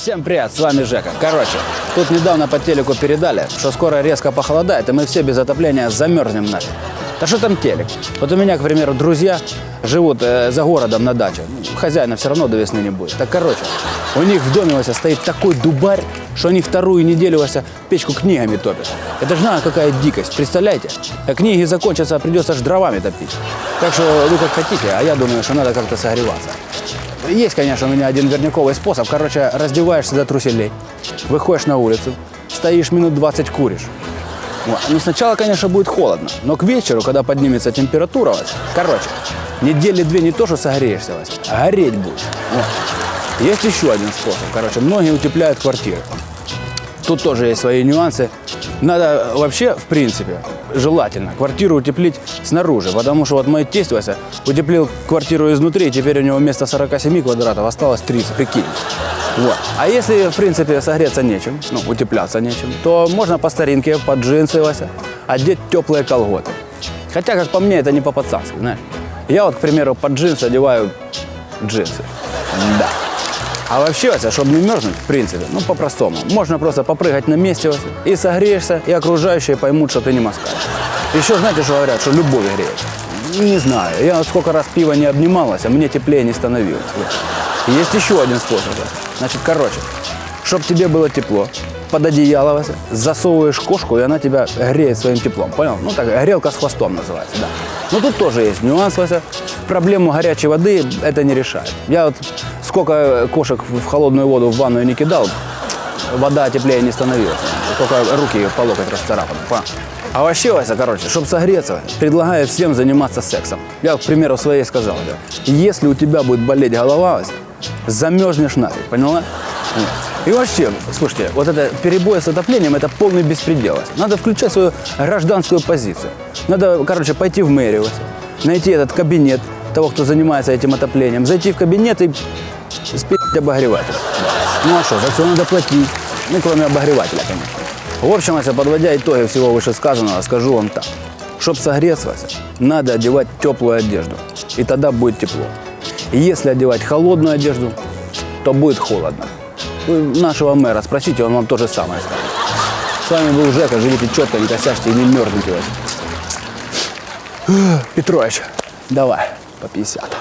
Всем привет, с вами Жека. Короче, тут недавно по телеку передали, что скоро резко похолодает, и мы все без отопления замерзнем нафиг. Да что там телек? Вот у меня, к примеру, друзья живут э, за городом на даче. Ну, Хозяина все равно до весны не будет. Так, короче, у них в доме Вася, стоит такой дубарь, что они вторую неделю Вася, печку книгами топят. Это же надо какая дикость, представляете? А книги закончатся, придется аж дровами топить. Так что вы как хотите, а я думаю, что надо как-то согреваться. Есть, конечно, у меня один верняковый способ. Короче, раздеваешься до труселей, выходишь на улицу, стоишь минут 20 куришь. Ну, сначала, конечно, будет холодно, но к вечеру, когда поднимется температура, короче, недели две не то, что согреешься, а гореть будешь. Есть еще один способ. Короче, многие утепляют квартиры. Тут тоже есть свои нюансы. Надо вообще, в принципе, желательно квартиру утеплить снаружи, потому что вот мой тесть Вася утеплил квартиру изнутри, и теперь у него вместо 47 квадратов осталось 30, прикинь. Вот. А если, в принципе, согреться нечем, ну, утепляться нечем, то можно по старинке, под джинсы, Вася, одеть теплые колготы. Хотя, как по мне, это не по-пацански, знаешь. Я вот, к примеру, под джинсы одеваю джинсы. Да. А вообще, чтобы не мерзнуть, в принципе, ну, по-простому, можно просто попрыгать на месте, и согреешься, и окружающие поймут, что ты не москаль. Еще знаете, что говорят, что любовь греет? Не знаю. Я сколько раз пиво не обнималась, а мне теплее не становилось. Есть еще один способ. Значит, короче, чтобы тебе было тепло, под одеяло засовываешь кошку, и она тебя греет своим теплом. Понял? Ну, так, грелка с хвостом называется, да. Но тут тоже есть нюанс, Вася. Проблему горячей воды это не решает. Я вот сколько кошек в холодную воду в ванную не кидал, вода теплее не становилась. Только руки по локоть расцарапаны. А вообще, Вася, короче, чтобы согреться, предлагаю всем заниматься сексом. Я, к примеру, своей сказал. Если у тебя будет болеть голова, Вася, замерзнешь нафиг, поняла? Вот. И вообще, слушайте, вот это перебой с отоплением, это полный беспредел. Надо включать свою гражданскую позицию. Надо, короче, пойти в мэрию, найти этот кабинет того, кто занимается этим отоплением, зайти в кабинет и спить обогреватель. Ну а что, за все надо платить. Ну, кроме обогревателя, конечно. В общем, Вася, подводя итоги всего вышесказанного, скажу вам так. Чтобы согреться, надо одевать теплую одежду. И тогда будет тепло. Если одевать холодную одежду, то будет холодно. Вы нашего мэра спросите, он вам то же самое скажет. С вами был Жека, живите четко, не косячьте и не мерзните. Петрович, давай, по 50.